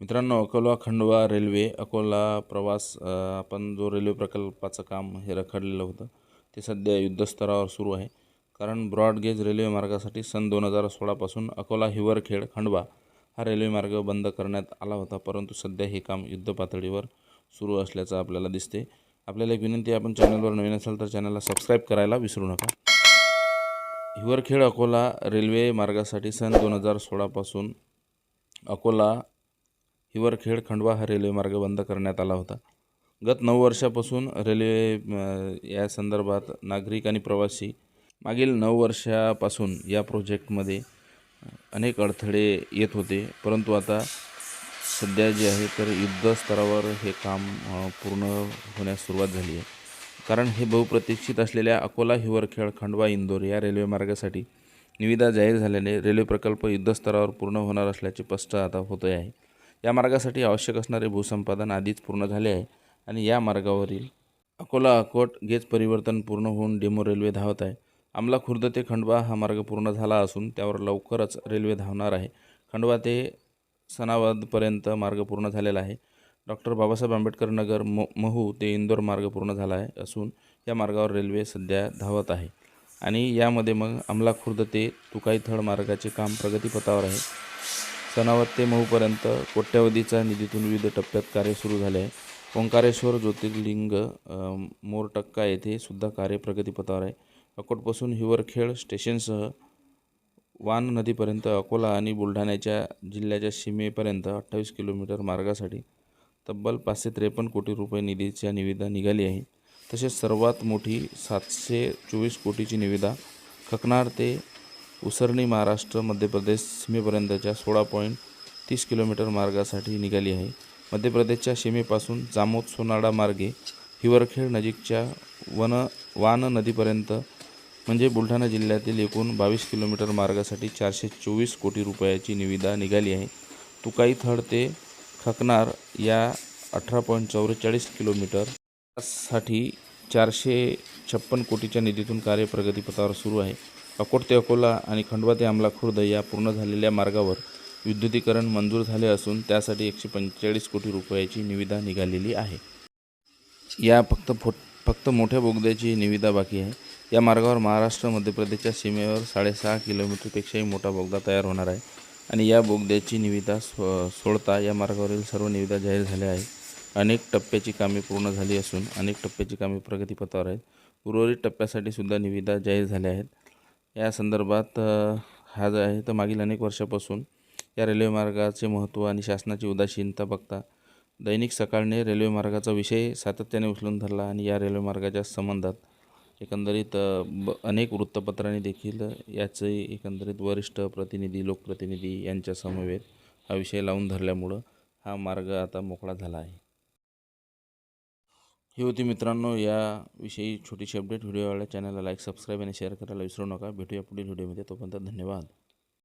मित्रांनो अकोला खंडवा रेल्वे अकोला प्रवास आपण जो रेल्वे प्रकल्पाचं काम हे रखडलेलं होतं ते सध्या युद्धस्तरावर सुरू आहे. कारण ब्रॉडगेज रेल्वे मार्गासाठी सन दोन हजार सोळापासून अकोला हिवरखेड खंडवा हा रेल्वे मार्ग बंद करण्यात आला होता. परंतु सध्या हे काम युद्धपातळीवर सुरू असल्याचं आपल्याला दिसते आपल्याला एक विनंती आपण चॅनलवर नवीन असाल तर चॅनलला सबस्क्राईब करायला विसरू नका. हिवरखेड अकोला रेल्वे मार्गासाठी सन दोन हजार सोळापासून अकोला हिवरखेड खंडवा हा रेल्वे मार्ग बंद करण्यात आला होता. गत नऊ वर्षापासून रेल्वे या संदर्भात नागरिक आणि प्रवासी मागील नऊ वर्षापासून या प्रोजेक्टमध्ये अनेक अडथळे येत होते. परंतु आता सध्या जे आहे तर युद्धस्तरावर हे काम पूर्ण होण्यास सुरुवात झाली आहे. कारण हे बहुप्रतीक्षित असलेल्या अकोला हिवरखेड खंडवा इंदोर या रेल्वे मार्गासाठी निविदा जाहीर झाल्याने रेल्वे प्रकल्प युद्धस्तरावर पूर्ण होणार असल्याचे स्पष्ट आता होते आहे. या मार्गासाठी आवश्यक असणारे भूसंपादन आधीच पूर्ण झाले आहे आणि या मार्गावरील अकोला अकोट गेज परिवर्तन पूर्ण होऊन डेमो रेल्वे धावत आहे. आमला खुर्द ते खंडवा हा मार्ग पूर्ण झाला असून त्यावर लवकरच रेल्वे धावणार आहे. खंडवा ते सनावदपर्यंत मार्ग पूर्ण झालेला आहे. डॉक्टर बाबासाहेब आंबेडकर नगर म महू ते इंदोर मार्ग पूर्ण झाला आहे असून या मार्गावर रेल्वे सध्या धावत आहे. आणि यामध्ये मग अमला खुर्द ते तुकाईथळ मार्गाचे काम प्रगतीपथावर आहे. सनावत ते मऊपर्यंत कोट्यावधीचा निधीतून विविध टप्प्यात कार्य सुरू झाले आहे. ओंकारेश्वर ज्योतिर्लिंग मोरटक्का येथे सुद्धा कार्य प्रगतीपथावर आहे. अकोटपासून हिवरखेड स्टेशनसह वान नदीपर्यंत अकोला आणि बुलढाण्याच्या जिल्ह्याच्या सीमेपर्यंत अठ्ठावीस किलोमीटर मार्गासाठी तब्बल पाचशे त्रेपन्न कोटी रुपये निधीच्या निविदा निघाली आहे तसेच सर्वात मोठी सातशे चोवीस कोटीची निविदा खकनार ते उसरणी महाराष्ट्र मध्य प्रदेश सीमेपर्यंतच्या सोळा पॉईंट तीस किलोमीटर मार्गासाठी निघाली आहे. मध्य प्रदेशच्या सीमेपासून जामोद सोनाडा मार्गे हिवरखेड नजीकच्या वन वान नदीपर्यंत म्हणजे बुलढाणा जिल्ह्यातील एकूण बावीस किलोमीटर मार्गासाठी चारशे चोवीस कोटी रुपयाची निविदा निघाली आहे. तुकाई थड ते खकनार या अठरा पॉईंट चौवेचाळीस किलोमीटरसाठी चारशे छप्पन कोटीच्या निधीतून कार्य प्रगतीपथावर सुरू आहे. अकोट ते अकोला आणि खंडवा ते आमला खुर्द या पूर्ण झालेल्या मार्गावर विद्युतीकरण मंजूर झाले असून त्यासाठी एकशे पंचेचाळीस कोटी रुपयाची निविदा निघालेली आहे. या फक्त फो फक्त मोठ्या बोगद्याची निविदा बाकी आहे. या मार्गावर महाराष्ट्र मध्य प्रदेशच्या सीमेवर साडेसहा किलोमीटरपेक्षाही मोठा बोगदा तयार होणार आहे आणि या बोगद्याची निविदा सो सोडता या मार्गावरील सर्व निविदा जाहीर झाल्या आहेत. अनेक टप्प्याची कामे पूर्ण झाली असून अनेक टप्प्याची कामे प्रगतीपथावर आहेत. उर्वरित टप्प्यासाठी सुद्धा निविदा जाहीर झाल्या आहेत. या संदर्भात हा जो आहे तर मागील अनेक वर्षापासून या रेल्वे मार्गाचे महत्त्व आणि शासनाची उदासीनता बघता दैनिक सकाळने रेल्वे मार्गाचा विषय सातत्याने उचलून धरला आणि या रेल्वे मार्गाच्या संबंधात एकंदरीत ब अनेक वृत्तपत्रांनी देखील याचे एकंदरीत वरिष्ठ प्रतिनिधी लोकप्रतिनिधी यांच्या समवेत हा विषय लावून धरल्यामुळं हा मार्ग आता मोकळा झाला आहे. ही होती मित्रांनो याविषयी छोटीशी अपडेट व्हिडिओवाल्या चॅनलला लाईक सबस्क्राईब आणि शेअर करायला विसरू नका. भेटूया पुढील व्हिडिओमध्ये. तोपर्यंत धन्यवाद.